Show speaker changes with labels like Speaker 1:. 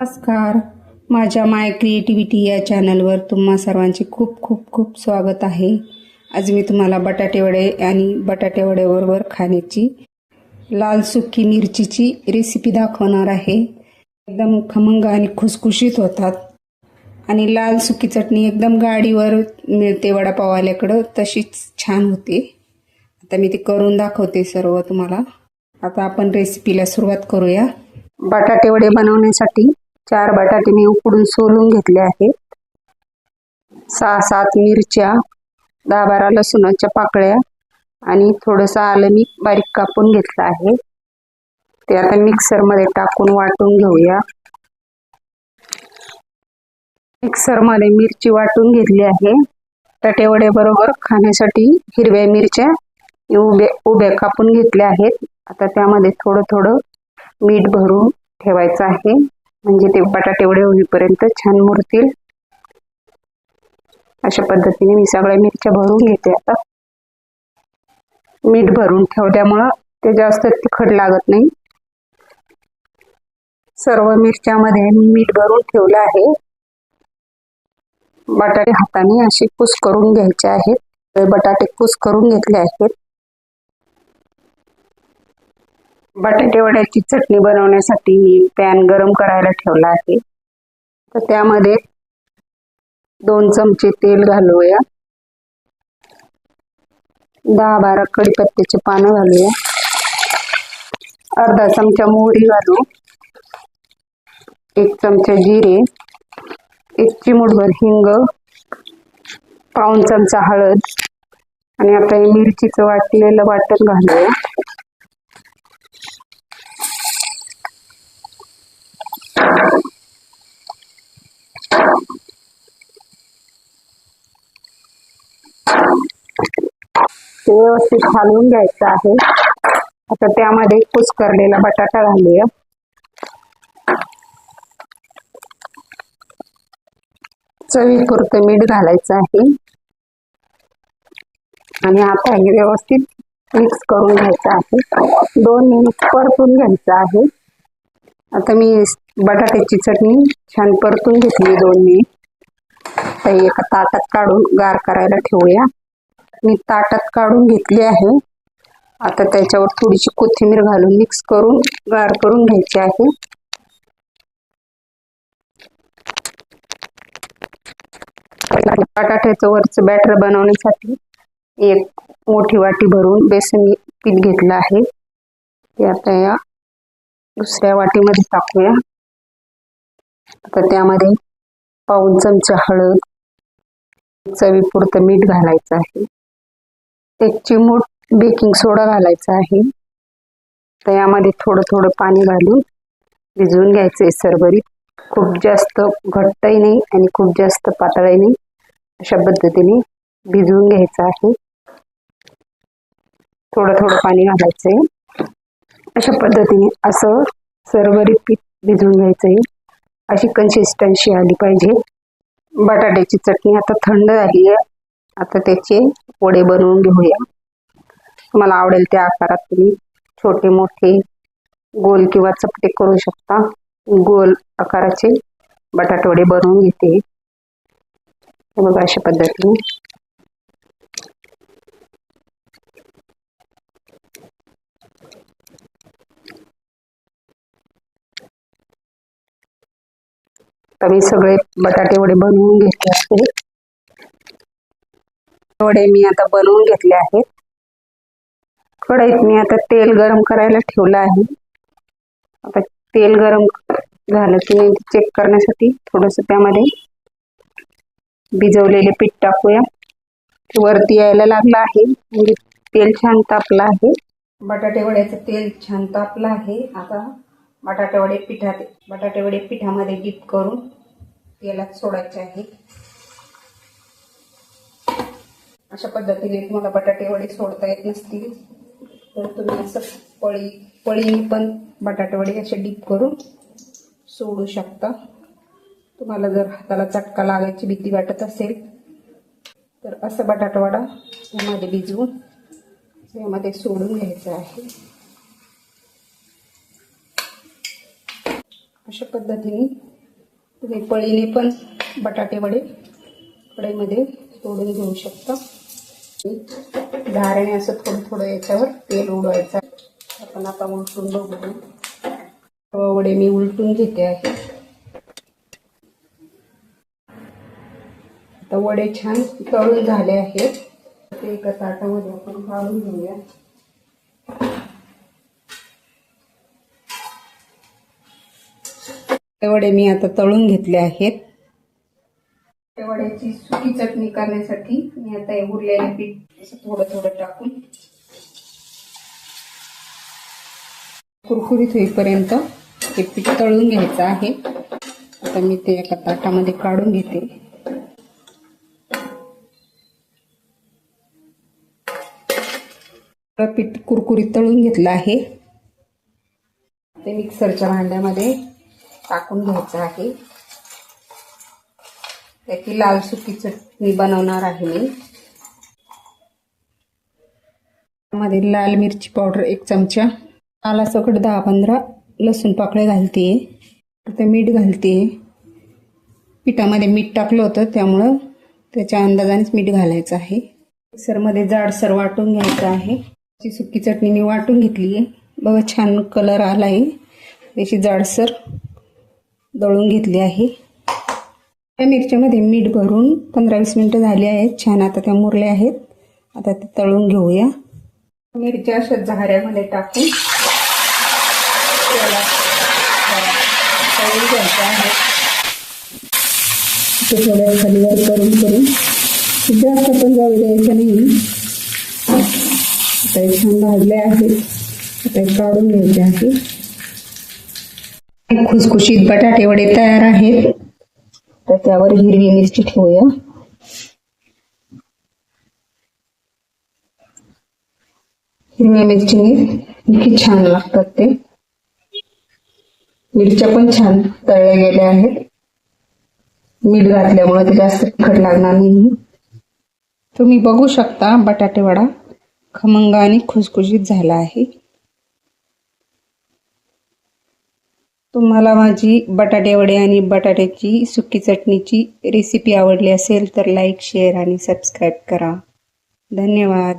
Speaker 1: नमस्कार. माझ्या माय क्रिएटिव्हिटी या चॅनलवर तुम्हा सर्वांचे खूप खूप खूप स्वागत आहे. आज मी तुम्हाला बटाटेवडे आणि बटाटेवड्याबरोबर खाण्याची लाल सुकी मिरचीची रेसिपी दाखवणार आहे. एकदम खमंग आणि खुसखुशीत होतात. आणि लाल सुकी चटणी एकदम गाडीवर मिळते वडापाववाल्याकडं तशीच छान होते. आता मी ती करून दाखवते सर्व तुम्हाला. आता आपण रेसिपीला सुरुवात करूया. बटाटेवडे बनवण्यासाठी चार बटाटे मी उकडून सोलून घेतले आहेत. सहा सात मिरच्या दहा बारा लसूणाच्या पाकळ्या आणि थोडंसं आलं मी बारीक कापून घेतलं आहे. ते आता मिक्सरमध्ये टाकून वाटून घेऊया. मिक्सरमध्ये मिरची वाटून घेतली आहे. बटाटे बरोबर खाण्यासाठी हिरव्या मिरच्या उभ्या उभ्या कापून घेतल्या आहेत. आता त्यामध्ये थोडं थोडं मीठ भरून ठेवायचं आहे. म्हणजे ते बटाटे एवढे होईपर्यंत छान मुरतील. अशा पद्धतीने मी सगळ्या मिरच्या भरून घेते आता. मीठ भरून ठेवल्यामुळं ते जास्त तिखट लागत नाही. सर्व मिरच्यामध्ये मी मीठ भरून ठेवलं आहे. बटाटे हाताने असे कुस करून घ्यायचे आहेत. बटाटे कुस करून घेतले आहेत. बटाटे वड्याची चटणी बनवण्यासाठी मी पॅन गरम करायला ठेवला आहे. तर त्यामध्ये दोन चमचे तेल घालूया. दहा बारा कडीपत्त्याचे पानं घालूया. अर्धा चमचा मोहरी घालू. एक चमचा जिरे. एक चिमूटभर हिंग. पाऊन चमचा हळद. आणि आता हे मिरचीचं वाटलेलं वाटण घालूया. ते व्यवस्थित हलवून घ्यायचं आहे. आता त्यामध्ये कुच बटाटा घालूया. चवीपुरतं मीठ घालायचं आहे. आणि आता हे व्यवस्थित मिक्स करून घ्यायचं आहे. दोन मिनिट परतून घ्यायचं आहे. आता मी बटाट्याची चटणी छान परतून घेतली दोन मिनिट तर एका ताटात काढून गार करायला ठेवूया. मी ताटात काढून घेतली आहे. आता त्याच्यावर थोडीशी कोथिंबीर घालून मिक्स करून गार करून घ्यायची आहे. बटाट्याचं वरचं बॅटर बनवण्यासाठी एक मोठी वाटी भरून बेसन पीठ घेतलं आहे. ते आता या दुसऱ्या वाटीमध्ये टाकूया. आता त्यामध्ये पाऊन चमचा हळद चवीपुरतं मीठ घालायचं आहे. एक चिमूट बेकिंग सोडा घालायचा आहे. तर यामध्ये थोडं थोडं पाणी घालून भिजवून घ्यायचं आहे सरभरीत. खूप जास्त घट्टही नाही आणि खूप जास्त पातळही नाही. अशा पद्धतीने भिजवून घ्यायचं आहे. थोडं थोडं पाणी घालायचं आहे अशा पद्धतीने असं सरभरीत पीठ भिजवून घ्यायचं आहे अशी कन्सिस्टन्सी आली पाहिजे. बटाट्याची चटणी आता थंड झाली आहे. आता त्याचे वडे बनवून घेऊया. तुम्हाला आवडेल त्या आकारात तुम्ही छोटे मोठे गोल किंवा चपटे करू शकता. गोल आकाराचे बटाटे वडे बनवून घेते. बघा अशा पद्धतीने. तर मी सगळे बटाटे वडे बनवून घेतले असते. वडे मी आता बनवून घेतले आहेत. कढईत मी आता तेल गरम करायला ठेवलं आहे. आता तेल गरम झालं की चेक करण्यासाठी थोडंसं त्यामध्ये भिजवलेले पीठ टाकूया. वरती यायला लागलं आहे. म्हणजे तेल छान तापलं आहे. बटाटे वड्याचं तेल छान तापलं आहे. आता बटाटे वडे पिठात बटाटे वडे पिठामध्ये डीप करून तेलात सोडायचे आहे. अशा पद्धतीने तुम्हाला बटाटे वडे सोडता येत नसतील. तर तुम्ही असं पळी पळीने पण बटाटे वडे असे डीप करून सोडू शकता. तुम्हाला जर हाताला चटका लागायची भीती वाटत असेल तर असं बटाटवाडा यामध्ये भिजवून यामध्ये सोडून घ्यायचं आहे. अशा पद्धतीने तुम्ही पळीने पण बटाटे वडे कढईमध्ये सोडून घेऊ शकता. धारणे असं थोडं थोडं याच्यावर तेल उडवायचं. आपण आता उलटून बघू हो, वडे मी उलटून घेते आहे. आता वडे छान तळून झाले आहेत. ते एका ताटामध्ये आपण काढून घेऊया. वडे मी आता तळून घेतले आहेत. वड्याची सुकी चटणी करण्यासाठी मी आता हे उरलेले पीठ असं थोडं थोडं टाकून कुरकुरीत होईपर्यंत हे पीठ तळून घ्यायचं आहे. आता मी ते एका ताटामध्ये काढून घेते. पीठ कुरकुरीत तळून घेतलं आहे. ते मिक्सरच्या भांड्यामध्ये टाकून घ्यायचं आहे. त्याची लाल सुकी चटणी बनवणार आहे मी. मध्ये लाल मिरची पावडर एक चमचा आला सकट दहा पंधरा लसूण पाकळे घालते ते मीठ घालते पिठामध्ये मीठ टाकलं होतं त्यामुळं त्याच्या अंदाजानेच मीठ घालायचं आहे. मिक्सरमध्ये जाडसर वाटून घ्यायचं आहे. त्याची सुकी चटणी मी वाटून घेतली आहे बघा छान कलर आला आहे त्याची जाडसर दळून घेतली आहे. त्या मिरच्यामध्ये मीठ भरून पंधरा वीस मिनटं झाली आहेत. छान आता त्या मुरल्या आहेत. आता ते तळून घेऊया. मिरच्या अशा झाऱ्यामध्ये टाकून त्याला तळून घ्यायचं आहे. ते थोड्या खालीवर करून करून. जास्त पण जाऊ द्यायचं नाही. आता हे छान भाजले आहेत आता काढून घ्यायचे आहे. खुसखुशीत बटाटे वडे तयार आहेत. तर त्यावर हिरवी मिरची ठेवूया. हिरव्या मिरचीने इतकी छान लागतात ते. मिरच्या पण छान तळल्या गेल्या आहेत. मीठ घातल्यामुळे ते जास्त तिखट लागणार नाही तुम्ही बघू शकता बटाटे वडा खमंग आणि खुसखुशीत झाला आहे. तुम्हाला माझी बटाटे वडे आणि बटाट्याची सुकी चटणीची रेसिपी आवडली असेल तर लाईक शेअर आणि सबस्क्राईब करा. धन्यवाद.